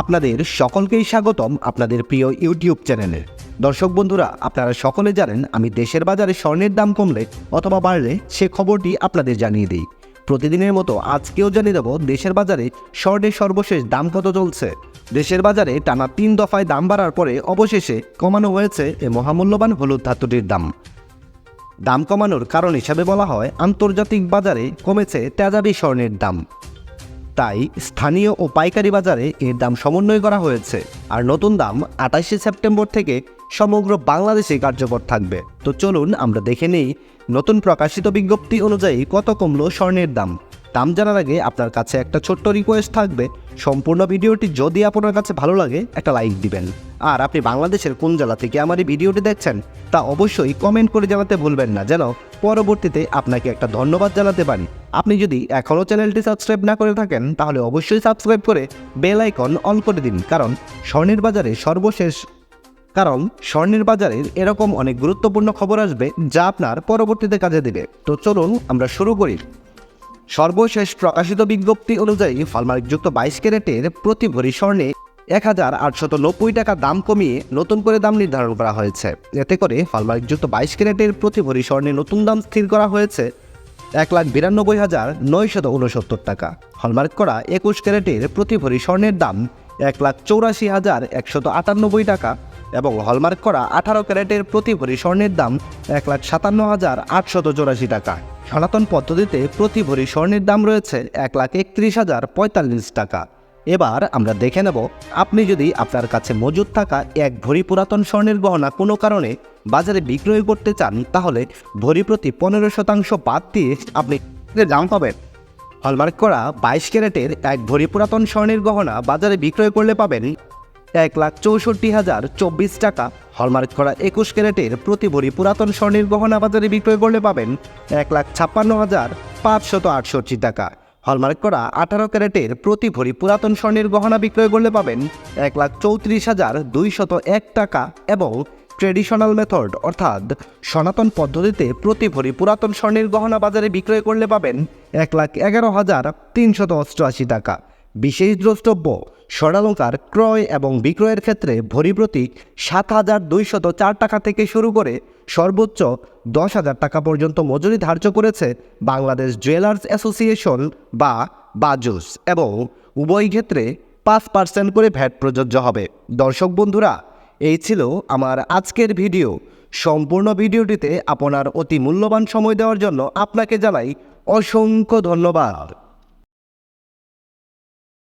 আপনাদের সকলকেই স্বাগতম আপনাদের প্রিয় ইউটিউব চ্যানেলে। দর্শক বন্ধুরা, আপনারা সকলে জানেন আমি দেশের বাজারে স্বর্ণের দাম কমলে অথবা বাড়লে সে খবরটি আপনাদের জানিয়ে দিই। প্রতিদিনের মতো আজকেও জানিয়ে দেব দেশের বাজারে স্বর্ণের সর্বশেষ দাম কত চলছে। দেশের বাজারে টানা তিন দফায় দাম বাড়ার পরে অবশেষে কমানো হয়েছে এ মহামূল্যবান হলুদ ধাতুটির দাম। দাম কমানোর কারণ হিসাবে বলা হয়, আন্তর্জাতিক বাজারে কমেছে তেজাবি স্বর্ণের দাম। তাই স্থানীয় ও পাইকারি বাজারে এর দাম সমন্বয় করা হয়েছে। আর নতুন দাম আঠাশে সেপ্টেম্বর থেকে সমগ্র বাংলাদেশে কার্যকর থাকবে। তো চলুন আমরা দেখে নেই নতুন প্রকাশিত বিজ্ঞপ্তি অনুযায়ী কত কমলো স্বর্ণের দাম। দাম জানার আগে আপনার কাছে একটা ছোট্ট রিকোয়েস্ট থাকবে। সম্পূর্ণ ভিডিওটি যদি আপনার কাছে ভালো লাগে, একটা লাইক দিবেন। আর আপনি বাংলাদেশের কোন জেলা থেকে আমার এই ভিডিওটি দেখছেন, তা অবশ্যই কমেন্ট করে জানাতে ভুলবেন না, যেন পরবর্তীতে আপনাকে একটা ধন্যবাদ জানাতে পারি। আপনি যদি এখনও চ্যানেলটি সাবস্ক্রাইব না করে থাকেন, তাহলে অবশ্যই সাবস্ক্রাইব করে বেল আইকন অন করে দিন, কারণ স্বর্ণের বাজারে সর্বশেষ, কারণ স্বর্ণের বাজারের এরকম অনেক গুরুত্বপূর্ণ খবর আসবে যা আপনার পরবর্তীতে কাজে দেবে। তো চলুন আমরা শুরু করি। সর্বশেষ প্রকাশিত বিজ্ঞপ্তি অনুযায়ী হলমার্কযুক্ত বাইশ ক্যারেটের প্রতি ভরি স্বর্ণে এক হাজার আটশত নব্বই টাকা দাম কমিয়ে নতুন করে দাম নির্ধারণ করা হয়েছে। এতে করে হলমার্কযুক্ত বাইশ ক্যারেটের প্রতি ভরি স্বর্ণে নতুন দাম স্থির করা হয়েছে এক লাখ বিরানব্বই হাজার নয়শত উনসত্তর টাকা। হলমার্ক করা একুশ ক্যারেটের প্রতি ভরি স্বর্ণের দাম এক লাখ চৌরাশি হাজার একশত আটানব্বই টাকা এবং হলমার্ক করা আঠারো ক্যারেটের প্রতি ভরি স্বর্ণের দাম এক লাখ সাতান্ন হাজার আটশত চৌরাশি টাকা। সনাতন পদ্ধতিতে প্রতি ভরি স্বর্ণের দাম রয়েছে এক লাখ একত্রিশ হাজার পঁয়তাল্লিশ টাকা। এবার আমরা দেখে নেব, আপনি যদি আপনার কাছে মজুদ থাকা এক ভরি পুরাতন স্বর্ণের গহনা কোনো কারণে বাজারে বিক্রয় করতে চান, তাহলে ভরি প্রতি পনেরো শতাংশ বাদ দিয়ে আপনি দাম পাবেন। হলমার্ক করা বাইশ ক্যারেটের এক ভরি পুরাতন স্বর্ণের গহনা বাজারে বিক্রয় করলে পাবেন এক লাখ চৌষট্টি হাজার চব্বিশ টাকা। হলমার্ক করা একুশ ক্যারেটের প্রতি ভরি পুরাতন স্বর্ণের গহনা বাজারে বিক্রয় করলে পাবেন এক লাখ ছাপ্পান্ন হাজার পাঁচশত আটষট্টি টাকা। হলমার্ক করা আঠারো ক্যারেটের প্রতি ভরি পুরাতন স্বর্ণের গহনা বিক্রয় করলে পাবেন এক লাখ চৌত্রিশ হাজার দুইশত এক টাকা এবং ট্রেডিশনাল মেথড, অর্থাৎ সনাতন পদ্ধতিতে প্রতি ভরি পুরাতন স্বর্ণের গহনা বাজারে বিক্রয় করলে পাবেন এক লাখ এগারো হাজার তিনশত অষ্টআশি টাকা। বিশেষ দ্রষ্টব্য স্বর্ণালঙ্কার ক্রয় এবং বিক্রয়ের ক্ষেত্রে ভরি প্রতি সাত হাজার দুইশত চার টাকা থেকে শুরু করে সর্বোচ্চ দশ হাজার টাকা পর্যন্ত মজুরি ধার্য করেছে বাংলাদেশ জুয়েলার্স অ্যাসোসিয়েশন বা বাজুস এবং উভয় ক্ষেত্রে পাঁচ পার্সেন্ট করে ভ্যাট প্রযোজ্য হবে। দর্শক বন্ধুরা, এই ছিল আমার আজকের ভিডিও। সম্পূর্ণ ভিডিওটিতে আপনার অতি মূল্যবান সময় দেওয়ার জন্য আপনাকে জানাই অসংখ্য ধন্যবাদ।